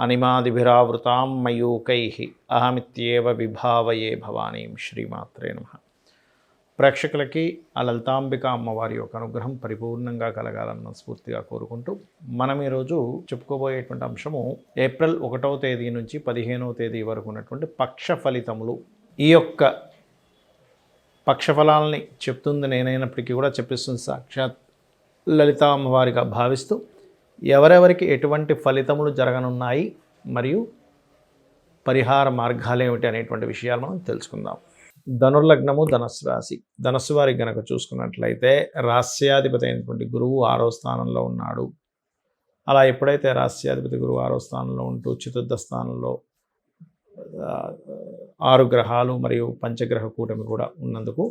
అనిమాదిభిరావృతాం మయూకై అహమిత్యేవ విభావయే భవానీం శ్రీమాత్రే నమ. ప్రేక్షకులకి ఆ లలితాంబిక అమ్మవారి యొక్క అనుగ్రహం పరిపూర్ణంగా కలగాలని మనస్ఫూర్తిగా కోరుకుంటూ మనం ఈరోజు చెప్పుకోబోయేటువంటి అంశము ఏప్రిల్ ఒకటవ తేదీ నుంచి పదిహేనవ తేదీ వరకు ఉన్నటువంటి పక్ష ఫలితములు. ఈ యొక్క పక్షఫలాల్ని చెప్తుంది నేనైనప్పటికీ కూడా చెప్పిస్తుంది సాక్షాత్ లలితా అమ్మవారిగా భావిస్తూ ఎవరెవరికి ఎటువంటి ఫలితములు జరగనున్నాయి మరియు పరిహార మార్గాలు ఏమిటి అనేటువంటి విషయాలు మనం తెలుసుకుందాం. ధనుర్లగ్నము ధనస్సు రాశి. ధనస్సు వారికి గనక చూసుకున్నట్లయితే రాస్యాధిపతి అయినటువంటి గురువు ఆరో స్థానంలో ఉన్నాడు. అలా ఎప్పుడైతే రాస్యాధిపతి గురువు ఆరో స్థానంలో ఉంటూ చతుర్థ స్థానంలో ఆరు గ్రహాలు మరియు పంచగ్రహ కూటమి కూడా ఉన్నందుకు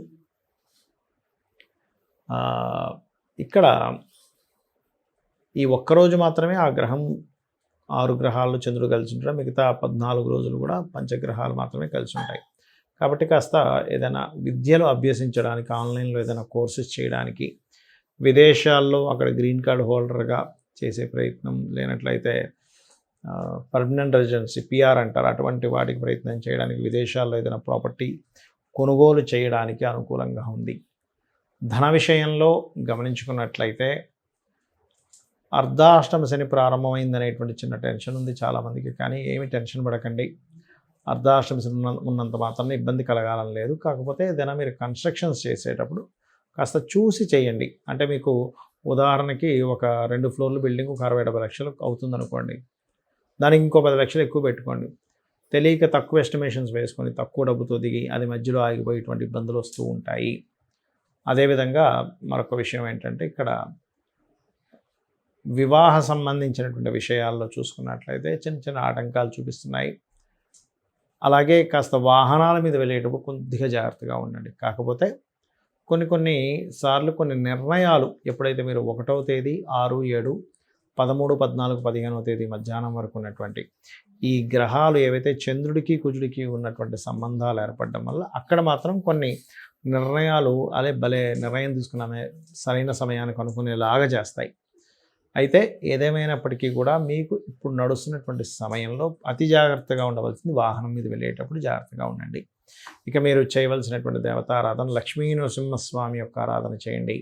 ఇక్కడ ఈ ఒక్కరోజు మాత్రమే ఆ గ్రహం ఆరు గ్రహాలు చంద్రుడు కలిసి ఉంటారు మిగతా పద్నాలుగు రోజులు కూడా పంచగ్రహాలు మాత్రమే కలిసి ఉంటాయి. కాబట్టి కాస్త ఏదైనా విద్యలు అభ్యసించడానికి ఆన్లైన్లో ఏదైనా కోర్సెస్ చేయడానికి విదేశాల్లో అక్కడ గ్రీన్ కార్డ్ హోల్డర్గా చేసే ప్రయత్నం లేనట్లయితే పర్మనెంట్ రెసిడెన్సీ పిఆర్ అంటారు. అటువంటి వాటికి ప్రయత్నం చేయడానికి విదేశాల్లో ఏదైనా ప్రాపర్టీ కొనుగోలు చేయడానికి అనుకూలంగా ఉంది. ధన విషయంలో గమనించుకున్నట్లయితే అర్ధాష్టమ శని ప్రారంభమైందనేటువంటి చిన్న టెన్షన్ ఉంది చాలామందికి కానీ ఏమి టెన్షన్ పడకండి. అర్ధాష్టమి శని ఉన్న- ఉన్నంత మాత్రమే ఇబ్బంది కలగాలని లేదు. కాకపోతే ఏదైనా మీరు కన్స్ట్రక్షన్స్ చేసేటప్పుడు కాస్త చూసి చేయండి. అంటే మీకు ఉదాహరణకి ఒక రెండు ఫ్లోర్లు బిల్డింగ్ ఒక అరవై డెబ్బై లక్షలు అవుతుంది అనుకోండి దానికి ఇంకో పది లక్షలు ఎక్కువ పెట్టుకోండి. తెలియక తక్కువ ఎస్టిమేషన్స్ వేసుకొని తక్కువ డబ్బుతో దిగి అది మధ్యలో ఆగిపోయేటువంటి ఇబ్బందులు వస్తూ ఉంటాయి. అదేవిధంగా మరొక విషయం ఏంటంటే ఇక్కడ వివాహ సంబంధించినటువంటి విషయాల్లో చూసుకున్నట్లయితే చిన్న చిన్న ఆటంకాలు చూపిస్తున్నాయి. అలాగే కాస్త వాహనాల మీద వెళ్ళేటప్పుడు కొద్దిగా జాగ్రత్తగా ఉండండి. కాకపోతే కొన్ని కొన్ని సార్లు కొన్ని నిర్ణయాలు ఎప్పుడైతే మీరు ఒకటవ తేదీ ఆరు ఏడు పదమూడు పద్నాలుగు పదిహేనవ తేదీ మధ్యాహ్నం వరకు ఉన్నటువంటి ఈ గ్రహాలు ఏవైతే చంద్రుడికి కుజుడికి ఉన్నటువంటి సంబంధాలు ఏర్పడడం వల్ల అక్కడ మాత్రం కొన్ని నిర్ణయాలు అదే భలే నిర్ణయం తీసుకున్నామే సరైన సమయానికి అనుకునేలాగా చేస్తాయి. అయితే ఏదేమైనప్పటికీ కూడా మీకు ఇప్పుడు నడుస్తున్నటువంటి సమయంలో అతి జాగ్రత్తగా ఉండవలసింది వాహనం మీద వెళ్ళేటప్పుడు జాగ్రత్తగా ఉండండి. ఇక మీరు చేయవలసినటువంటి దేవతారాధన లక్ష్మీ నరసింహస్వామి యొక్క ఆరాధన చేయండి.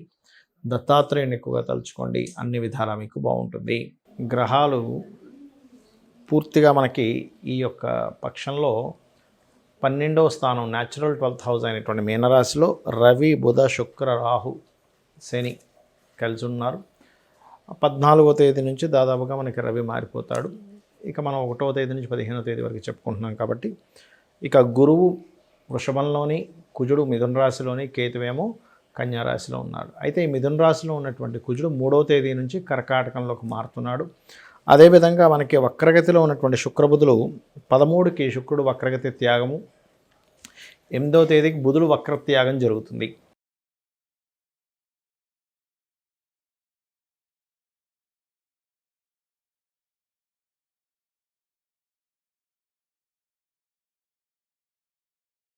దత్తాత్రేయుని ఎక్కువగా తలుచుకోండి. అన్ని విధాలా మీకు బాగుంటుంది. గ్రహాలు పూర్తిగా మనకి ఈ యొక్క పక్షంలో పన్నెండవ స్థానం న్యాచురల్ ట్వెల్త్ హౌస్ అయినటువంటి మీనరాశిలో రవి బుధ శుక్ర రాహు శని కలిసి ఉన్నారు. పద్నాలుగో తేదీ నుంచి దాదాపుగా మనకి రవి మారిపోతాడు. ఇక మనం ఒకటో తేదీ నుంచి పదిహేనో తేదీ వరకు చెప్పుకుంటున్నాం కాబట్టి ఇక గురువు వృషభంలోని కుజుడు మిథున రాశిలోని కేతువేమో కన్యారాశిలో ఉన్నాడు. అయితే ఈ మిథున రాశిలో ఉన్నటువంటి కుజుడు మూడో తేదీ నుంచి కర్కాటకంలోకి మారుతున్నాడు. అదేవిధంగా మనకి వక్రగతిలో ఉన్నటువంటి శుక్రబుధులు పదమూడుకి శుక్రుడు వక్రగతి త్యాగము ఎనిమిదవ తేదీకి బుధుడు వక్రత్యాగం జరుగుతుంది.